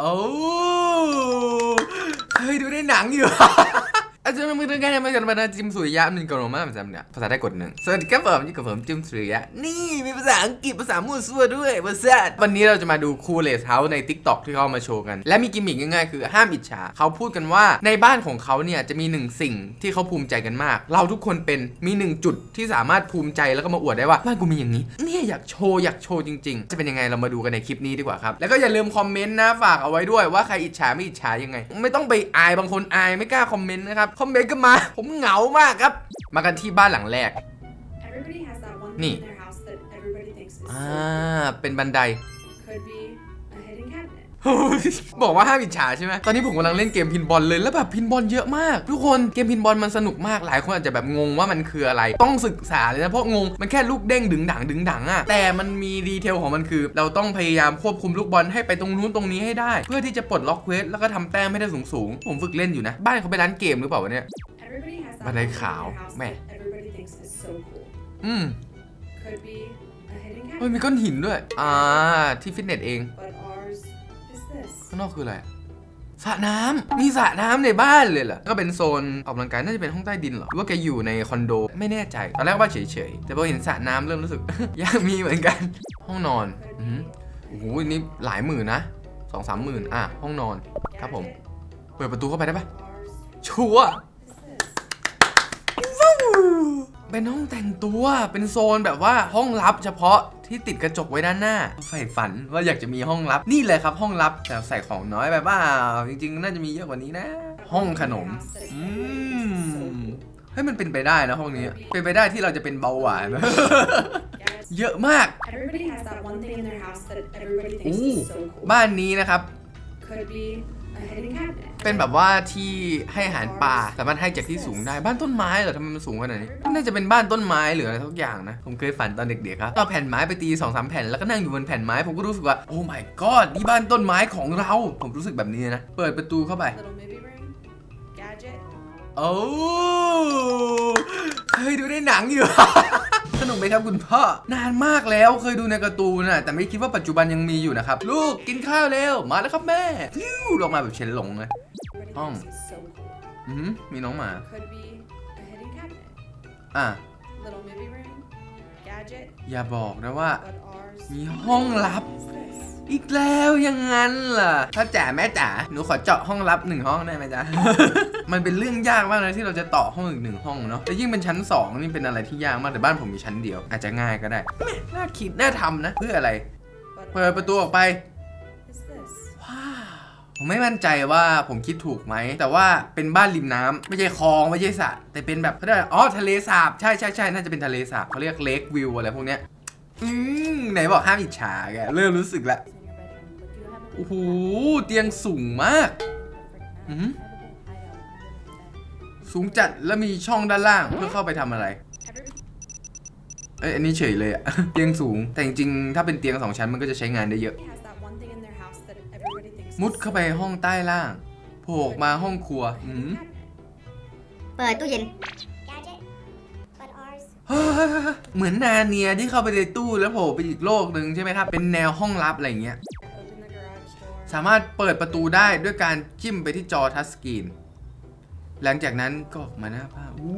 โอ้เคยดูในหนังอยู่ อาจารย์มือถือกันยังไม่กันมาจิมสุริยะมันกรมาประจำเนี่ยภาษาได้กดหนึ่งสวัสดีครับผมนี่กับผมจิมสุริยะ นี่มีภาษาอังกฤษภาษามั่วซั่วด้วยภาษาวันนี้เราจะมาดูคูลเลสเฮาส์ใน t ิ k t o k ที่เขามาโชว์กัน และมีกิมมิกง่ายๆ คือห้ามอิจฉาเขาพูดกันว่าในบ้านของเขาเนี่ยจะมีหนึ่งสิ่งที่เขาภูมิใจกันมาก เราทุกคนเป็นมีหนึ่งจุดที่สามารถภูมิใจแล้วก็มาอวดได้ว่าบ้านกูมีอย่างนี้เนี่ยอยากโชว์อยากโชว์จริง ๆ จะเป็นยังไงเรามาดูกันในคลิปนี้ดีกว่าครับแล้วก็อย่าลืมคอมเมนต์นะฝากเอาไว้ด้วยว่าใครอิจฉาไม่อิจฉายังไง ไม่ต้องไปอายบางคนอายไม่กล้าคอมเมนต์นะครับคอมเมนต์ก็มา ผมเหงามากครับ มากันที่บ้านหลังแรก Everybody has that one Neat. thing in their house that everybody thinks is อ่า so เป็นบันได บอกว่าห้ามอิจฉาใช่ไหมตอนนี้ผมกำลังเล่นเกมพินบอลเลยแล้วแบบพินบอลเยอะมาก ทุกคนเกมพินบอลมันสนุกมากหลายคนอาจจะแบบงงว่ามันคืออะไร ต้องศึกษาเลยนะเพราะงงมันแค่ลูกเด้งดึงดังดึงดังอะแต่มันมีดีเทลของมันคือ เราต้องพยายามควบคุมลูกบอลให้ไปตรงนู้นตรงนี้ให้ได้ เพื่อที่จะปลดล็อกเควสแล้วก็ทำแต้มให้ได้สูงสูงๆผมฝึกเล่นอยู่นะ บ้านเขาเป็นร้านเกมหรือเปล่าวะเนี่ย Everybody has that But one I thing in khảo, their house mẹ. that everybody thinks is so cool. อืม Could be a hidden เฮ้ย cabinet. มีก้อนหินด้วย อ่า ที่ฟิตเนสเองางนอกคืออะไรสระน้ำมีสระน้ำในบ้านเลยเหรอ ก็เป็นโซนออกกำลังกายน่าจะเป็นห้องใต้ดินเหรอหรือว่าแกอยู่ในคอนโด ไม่แน่ใจ ตอนแรกว่าเฉยๆ แต่พอเห็นสระน้ำเริ่มรู้สึก อยากมีเหมือนกัน ห้องนอนอือโอ้โหนี่หลายหมื่นนะสองสามหมื่นอะ ห้องนอนครับผม เปิดประตูเข้าไปได้ปะชัวร์เป็นห้องแต่งตัว เป็นโซนแบบว่าห้องลับเฉพาะ ที่ติดกระจกไว้ด้านหน้าใฝ่ฝันว่าอยากจะมีห้องลับ นี่เลยครับห้องลับแต่ใส่ของน้อยไปเปล่าจริง ๆ น่าจะมีเยอะกว่านี้นะ ห้องขนมอืมเฮ้ยมันเป็นไปได้นะห้องนี้เป็นไปได้ที่เราจะเป็นเบาหวาน Gadgets. เยอะมาก Everybody has that one thing in their house that everybody โอ้ thinks is so cool. บ้านนี้นะครับ Could be a hidden cabinet. เป็นแบบว่าที่ให้อาหารปลาสามารถให้จากที่สูงได้บ้านต้นไม้เหรอทำไมมันสูงขนาดนี้น่าจะเป็นบ้านต้นไม้หรืออะไรทุกอย่างนะ ผมเคยฝันตอนเด็กๆครับเอาแผ่นไม้ไปตี2อสแผ่นแล้วก็นั่งอยู่บนแผ่นไม้ผมก็รู้สึกว่าโอ้ my god นี่บ้านต้นไม้ของเรา ผมรู้สึกแบบนี้นะ เปิดประตูเข้าไป Little movie room. Gadget. โอ้เคยดูในหนังอยู่ส นุกไหมครับคุณพ่อ นานมากแล้วเคยดูในการ์ตูนนะแต่ไม่คิดว่าปัจจุบันยังมีอยู่นะครับ ลูกกินข้าวเร็วมาแล้วครับแม่ฟิวลงมาแบบเชนหลงเลย Everybody Oh. thinks is so cool. อือหือมีน้องหมา Could be a hidden cabinet. อะ อย่าบอกนะว่า But ours มีห้องลับ is this. อีกแล้วอยังงั้นล่ะ ถ้าจ๋าแม่จ๋าหนูขอเจาะห้องลับหนึ่งห้องได้ไหมจ๊ะ มันเป็นเรื่องยากมากเลยที่เราจะต่อห้องอีกหนึ่งห้องเนาะแต่ยิ่งเป็นชั้นสองนี่เป็นอะไรที่ยากมากแต่บ้านผมมีชั้นเดียว อาจจะง่ายก็ได้แม่น่าคิดน่าทำนะ เพื่ออะไร But เปิดประตูออกไป ผมไม่มั่นใจว่าผมคิดถูกไหม แต่ว่าเป็นบ้านริมน้ำไม่ใช่คลอง ไม่ใช่สระแต่เป็นแบบเขาเรียกอะไรอ๋อทะเลสาบ ใช่ใช่ใช่น่าจะเป็นทะเลสาบเขาเรียกเลควิวอะไรพวกเนี้ยอืมไหนบอกห้ามอิจฉาแกเริ่มรู้สึกละโอ้โหเตียงสูงมาก perfect Mhm. nest. Edible item underneath the bed. สูงจัดแล้วมีช่องด้านล่างเพื่อเข้าไปทำอะไรเอ้ยอันนี้เฉยเลยอะเตียงสูงแต่จริงๆถ้าเป็นเตียงสองชั้นมันก็จะใช้งานได้เยอะ มุด is เข้าไปห้องใต้ล่างโผล่ออกมาห้องครัว a อื hidden ม cabinet. เปิดตู้เย็น Gadget, but ours เฮ้ยเหมือนนาเนียที่เข้าไปในตู้แล้วโผล่ไปอีกโลกหนึ่งใช่ไหมครับ เป็นแนวห้องลับอะไรอย่างเงี้ย Open the garage door. สามารถเปิดประตูได้ด้วยการจิ้มไปที่จอทัชสกรีน หลังจากนั้นก็ออกมาหน้าผ้าอู้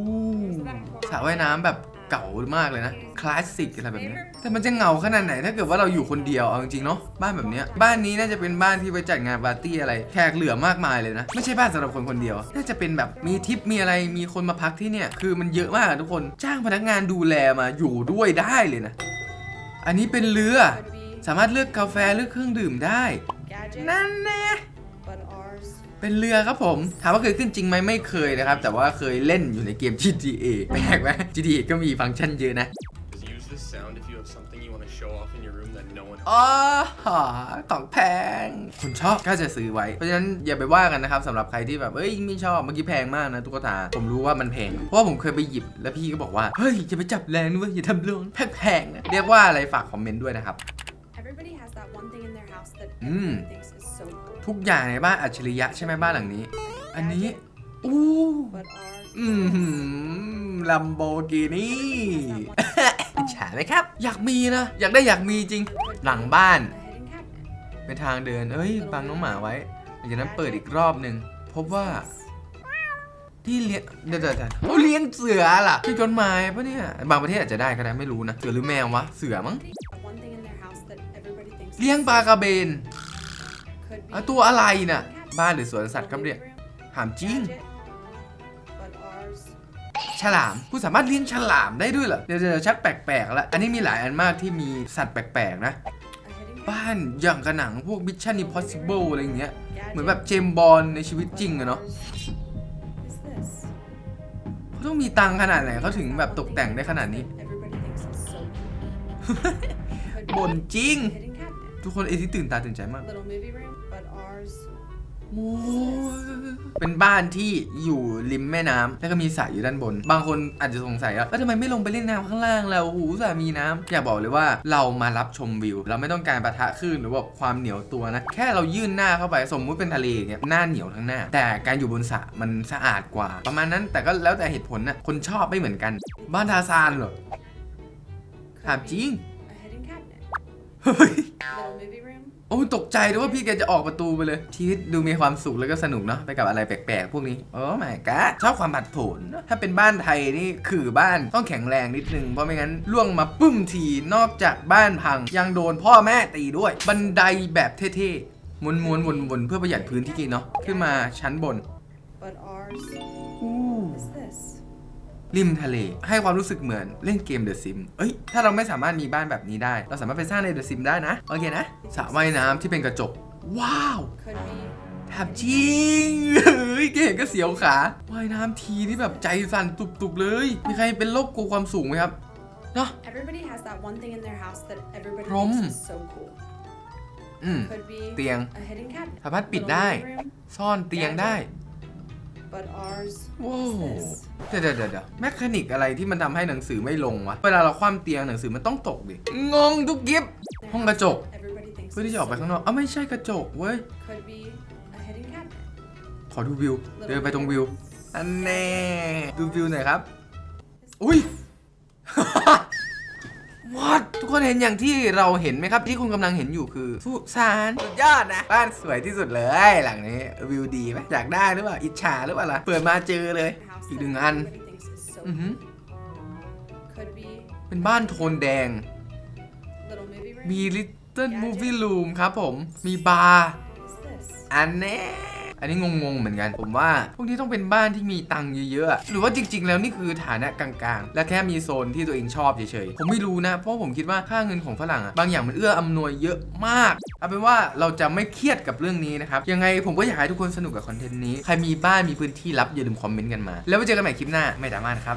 สระว่ายน้ำแบบ เก่ามากเลยนะคลาสสิกอะไรแบบเนี้ยแต่มันจะเหงาขนาดไหนถ้าเกิดว่าเราอยู่คนเดียวเอาจริงๆเนาะบ้านแบบเนี้ยบ้านนี้น่าจะเป็นบ้านที่ไว้จัดงานปาร์ตี้อะไรแขกเหลือมากมายเลยนะ ไม่ใช่บ้านสำหรับคนคนเดียวน่าจะเป็นแบบมีทิปมีอะไรมีคนมาพักที่เนี่ยคือมันเยอะมากทุกคนจ้างพนักงานดูแลมาอยู่ด้วยได้เลยนะ อันนี้เป็นเรือสามารถเลือกกาแฟเลือกเครื่องดื่มได้นั่นแน่ เป็นเรือครับผม ถามว่าเคยขึ้นจริงไหมไม่เคยนะครับ แต่ว่าเคยเล่นอยู่ในเกม GTA แปลกไหม GTA ก็มีฟังก์ชันเยอะนะ Just use this sound if you have something you want to show off in your room that no one อ๋อของแพง คุณชอบก็จะซื้อไว้ เพราะฉะนั้นอย่าไปว่ากันนะครับสำหรับใครที่แบบ เอ้ยไม่ชอบ เมื่อกี้แพงมากนะตุ๊กตา ผมรู้ว่ามันแพง เพราะว่าผมเคยไปหยิบ แล้วพี่ก็บอกว่า เฮ้ยอย่าไปจับแรงนะเว้ยอย่าทำเรื่องแพงๆนะเรียกว่าอะไรฝากคอมเมนต์ด้วยนะครับ everybody has that one thing in their house that Mm. everybody thinks is so cool. ทุกอย่างในบ้านอัจฉริยะใช่ไหมบ้านหลังนี้ อันนี้ อู้ But ours อืมลัมโบกินี่อิจฉาไหมครับ อยากมีนะ อยากได้อยากมีจริง หลังบ้าน a hidden cabinet. เป็นทางเดิน เอ้ย บังน้องหมาไว้หลังจากนั้นเปิดอีกรอบหนึ่ง พบว่าที่เลี้ยงเดี๋ยวเดี๋ยวเดี๋ยวเขาเลี้ยงเสือล่ะที่จนไม้ปะเนี่ย บางประเทศอาจจะได้ก็ได้ไม่รู้นะ เสือหรือแมววะ เสือมั้ง เลี้ยงปลากระเบน could be อะตัวอะไรน่ะ บ้านหรือสวนสัตว์ครับเนี่ยถามจริง gadget, but ours ฉลามผู้สามารถเลี้ยงฉลามได้ด้วยเหรอ เดี๋ยวเดี๋ยวชักแปลกๆแล้ว อันนี้มีหลายอันมากที่มีสัตว์แปลกๆนะ a hidden บ้านอย่างกระหนังพวก Mission Impossible อะไรอย่างเงี้ย gadget, เหมือนแบบเจมส์บอลในชีวิตจริงอะเนาะ Is this เขาต้องมีตังค์ขนาดไหนเขาถึงแบบตกแต่งได้ขนาดนี้ Everybody thinks is so cool. Could be บ่นจริง a hidden cabinet, ทุกคนเอที่ตื่นตาตื่นใจมาก little movie room, but ours โอ้ยเป็นบ้านที่อยู่ริมแม่น้ำแล้วก็มีสระอยู่ด้านบน บางคนอาจจะสงสัยว่าแล้วทำไมไม่ลงไปเล่นน้ำข้างล่างแล้วหูสระมีน้ำอยากบอกเลยว่าเรามารับชมวิว เราไม่ต้องการปะทะคลื่นหรือว่าความเหนียวตัวนะ แค่เรายื่นหน้าเข้าไปสมมุติเป็นทะเลอย่างเงี้ยหน้าเหนียวทั้งหน้า แต่การอยู่บนสระมันสะอาดกว่า ประมาณนั้นแต่ก็แล้วแต่เหตุผลนะคนชอบไม่เหมือนกัน บ้านทาซานเหรอ could ถามจริง be a hidden cabinet, เฮ้ย little movie room, โอ้ยตกใจด้วยว่าพี่แกจะออกประตูไปเลย ชีวิตดูมีความสุขแล้วก็สนุกเนาะไปกับอะไรแปลกๆ พวกนี้โอ้ my god ชอบความผัดโผนถ้าเป็นบ้านไทยนี่คือบ้านต้องแข็งแรงนิดนึง เพราะไม่งั้นล่วงมาปุ้มทีนอกจากบ้านพัง ยังโดนพ่อแม่ตีด้วย บันไดแบบเท่ๆม้วนๆวนๆเพื่อประหยัดพื้นที่เนาะขึ้นมาชั้นบน but ours อู้ is this. ริมทะเล ให้ความรู้สึกเหมือนเล่นเกม The Sim เอ้ย ถ้าเราไม่สามารถมีบ้านแบบนี้ได้ เราสามารถไปสร้างใน The Sim ได้นะ โอเคนะสระว่ายน้ำที่เป็นกระจก ว้าว Could be ถามจริงเฮ้ยแกเห็นก็เสียวขาว่ายน้ำทีนี่แบบใจสั่นตุบๆเลย มีใครเป็นโรคกลัวความสูงไหมครับเนาะ everybody has that one thing in their house that everybody Prom. thinks is so cool. อืม Could be เตียง a hidden cabinet, สามารถปิด little ได้ movie room, ซ่อนเตียงได้ but ours ว้าว is this. เดี๋ยวเดี๋ยวเดี๋ยวแมคานิกอะไรที่มันทำให้หนังสือไม่ลงวะ เวลาเราคว่ำเตียงหนังสือมันต้องตกดิ งงทุกยิบ Their Không house gà chột. that everybody thinks เพื่อที่ is จะออกไป so ข้างนอกอ้าวไม่ใช่กระจกเว้ย Could be a hidden cabinet. ขอดูวิว เดินไปตรงวิว อันแน่ ดูวิวหน่อยครับ อุ้ยวัดทุก คนเห็นอย่างที่เราเห็นไหมครับ ที่คุณกำลังเห็นอยู่คือสุสานสุดยอดนะ บ้านสวยที่สุดเลยหลังนี้วิวดีไหมอยากได้หรือเปล่าอิจฉาหรือเปล่าล่ะเปิดมาเจอเลย อีกหนึ่งอัน อือหือ Could be เป็นบ้านโทนแดง little movie room. มี Little Movie Room ครับผมมีบาร์ Is this? อันแน่อั นนี้งงๆเหมือนกัน ผมว่าพวกนี้ต้องเป็นบ้านที่มีตังค์เยอะๆหรือว่าจริง ๆ แล้วนี่คือฐานะกลางๆ และแค่มีโซนที่ตัวเองชอบเฉยๆ ผมไม่รู้นะ เพราะผมคิดว่าค่าเงินของฝรั่งอะบางอย่างมันเอื้ออำนวยเยอะมาก เอาเป็นว่าเราจะไม่เครียดกับเรื่องนี้นะครับ ยังไงผมก็อยากให้ทุกคนสนุกกับคอนเทนต์นี้ ใครมีบ้านมีพื้นที่รับอย่าลืมคอมเมนต์กันมา แล้วไว้เจอกันใหม่คลิปหน้า ไม่ดราม่านะครับ